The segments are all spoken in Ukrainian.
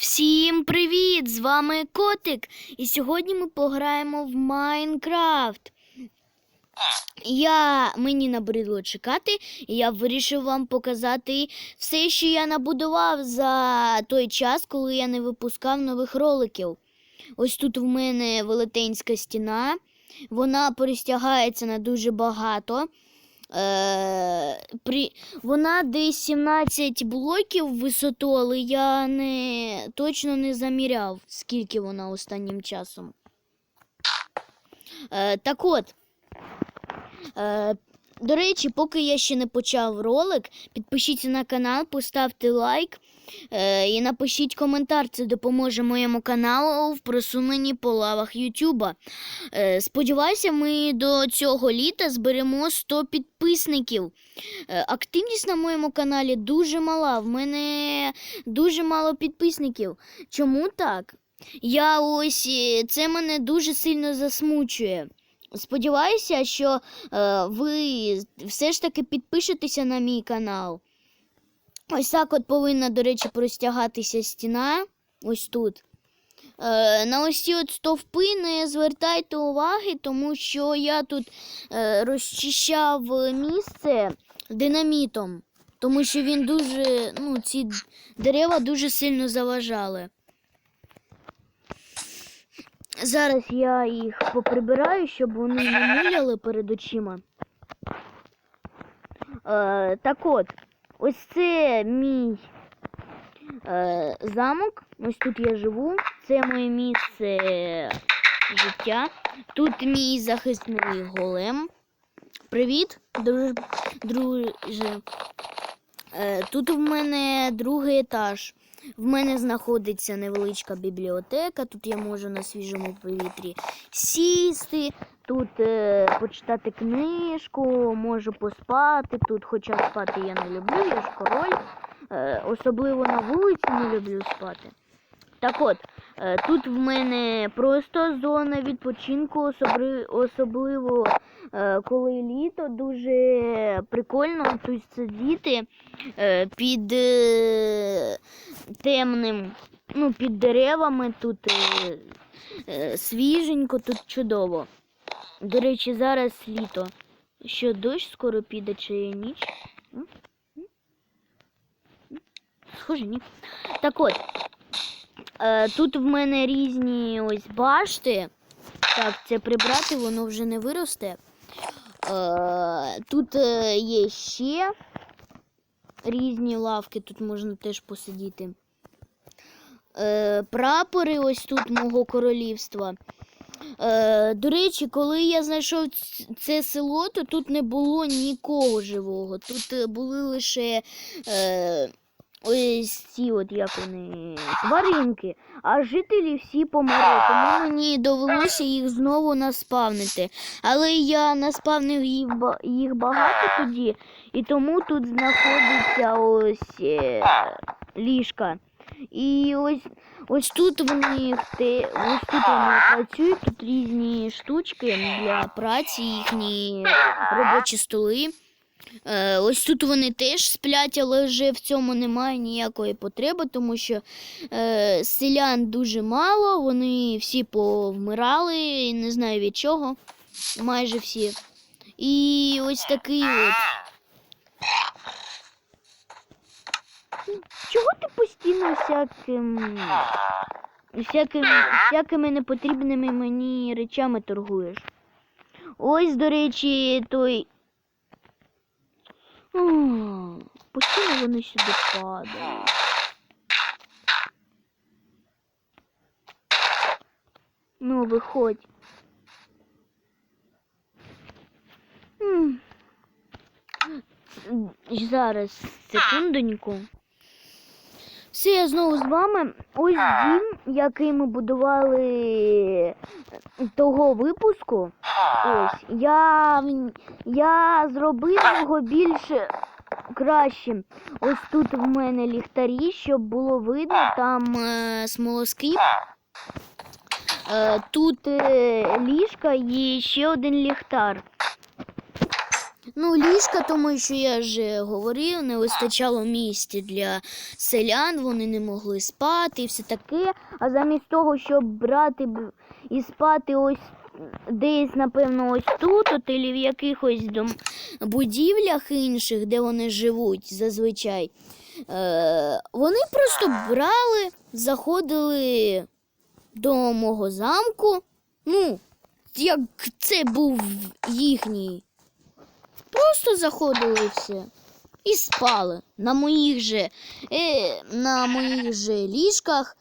Всім привіт! З вами Котик. І сьогодні ми пограємо в Майнкрафт. Я мені набридло чекати, і я вирішив вам показати все, що я набудував за той час, коли я не випускав нових роликів. Ось тут в мене велетенська стіна. Вона перестягається на дуже багато. Е, при... Вона десь 17 блоків в висоту, але я не точно не заміряв, скільки вона останнім часом. Е, так от. Е, до речі, поки я ще не почав ролик, підпишіться на канал, поставте лайк е, і напишіть коментар. Це допоможе моєму каналу в просуненні по лавах Ютуба. Е, сподіваюся, ми до цього літа зберемо 100 підписників. Е, активність на моєму каналі дуже мала. В мене дуже мало підписників. Чому так? Я ось е, це мене дуже сильно засмучує. Сподіваюся, що е, ви все ж таки підпишетеся на мій канал. Ось так от повинна, до речі, простягатися стіна. Ось тут. Е, на ось ці от стовпи не звертайте уваги, тому що я тут е, розчищав місце динамітом, тому що він дуже, ну, ці дерева дуже сильно заважали. Зараз я їх поприбираю, щоб вони не муляли перед очима. Е, так от, ось це мій е, замок. Ось тут я живу. Це моє місце життя. Тут мій захисний голем. Привіт, друж... друже. Е, тут в мене другий етаж. В мене знаходиться невеличка бібліотека. Тут я можу на свіжому повітрі сісти, тут е, почитати книжку, можу поспати. Тут, хоча спати я не люблю, я ж король. Е, особливо на вулиці не люблю спати. Так от, е, тут в мене просто зона відпочинку, особливо е, коли літо, дуже прикольно тут сидіти е, під е, темним, ну, під деревами, тут е, е, свіженько, тут чудово. До речі, зараз літо. Що дощ скоро піде чи ніч? Схоже, ні. Так от. Е, тут в мене різні ось башти. Так, це прибрати, воно вже не виросте. Е, тут е, є ще різні лавки, тут можна теж посидіти. Е, прапори ось тут мого королівства. Е, до речі, коли я знайшов це село, то тут не було нікого живого. Тут е, були лише е, ось ці, от як вони, тваринки, а жителі всі померли, тому мені довелося їх знову наспавнити. Але я наспавнив їх, багато тоді, і тому тут знаходиться ось е, ліжка. І ось ось тут вони ось тут вони працюють, тут різні штучки для праці, їхні робочі столи. Е, ось тут вони теж сплять, але вже в цьому немає ніякої потреби, тому що е, селян дуже мало, вони всі повмирали, не знаю від чого, майже всі. І ось такий от. Чого ти постійно всяким, всяким, всякими непотрібними мені речами торгуєш? Ось, до речі, той. Постійно вони сюди падають. Ну, виходь. Зараз, секундоньку. Все, я знову з вами. Ось дім, який ми будували того випуску. Ось. Я, я зробив його більше кращим. Ось тут в мене ліхтарі, щоб було видно, там е, смолоскип. Е, тут е, ліжка і ще один ліхтар. Ну, ліжка, тому що я вже говорив, не вистачало місця для селян, вони не могли спати і все таке. А замість того, щоб брати і спати ось десь, напевно, ось тут, от, і в якихось дом... будівлях інших, де вони живуть зазвичай, е... вони просто брали, заходили до мого замку. Ну, як це був їхній. Просто заходили і все. І спали на моїх же, е, на моїх же ліжках,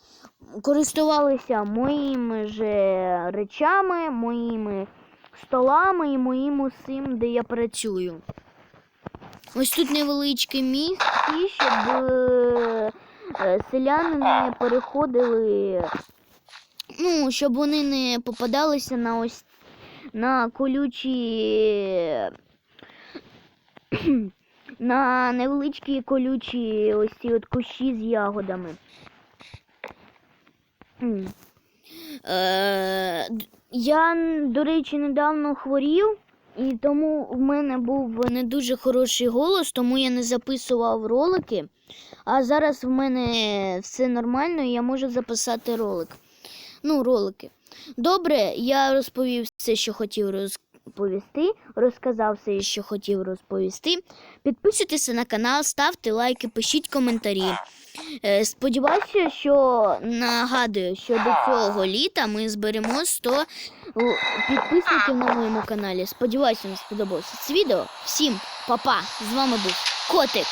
користувалися моїми же речами, моїми столами і моїм усім, де я працюю. Ось тут невеличке місце, щоб е, селяни не переходили, ну, щоб вони не попадалися на ось на колючі на невеличкі колючі ось ці от кущі з ягодами. Е, я, до речі, недавно хворів, і тому в мене був не дуже хороший голос, тому я не записував ролики. А зараз в мене все нормально, і я можу записати ролик. Ну, ролики. Добре, я розповів все, що хотів розповісти, розказав все, що хотів розповісти. Підписуйтеся на канал, ставте лайки, пишіть коментарі. Е, Сподіваюся, що нагадую, що до цього літа ми зберемо 100 л- підписників на моєму каналі. Сподіваюся, вам сподобалося це відео. Всім па-па! З вами був Котик.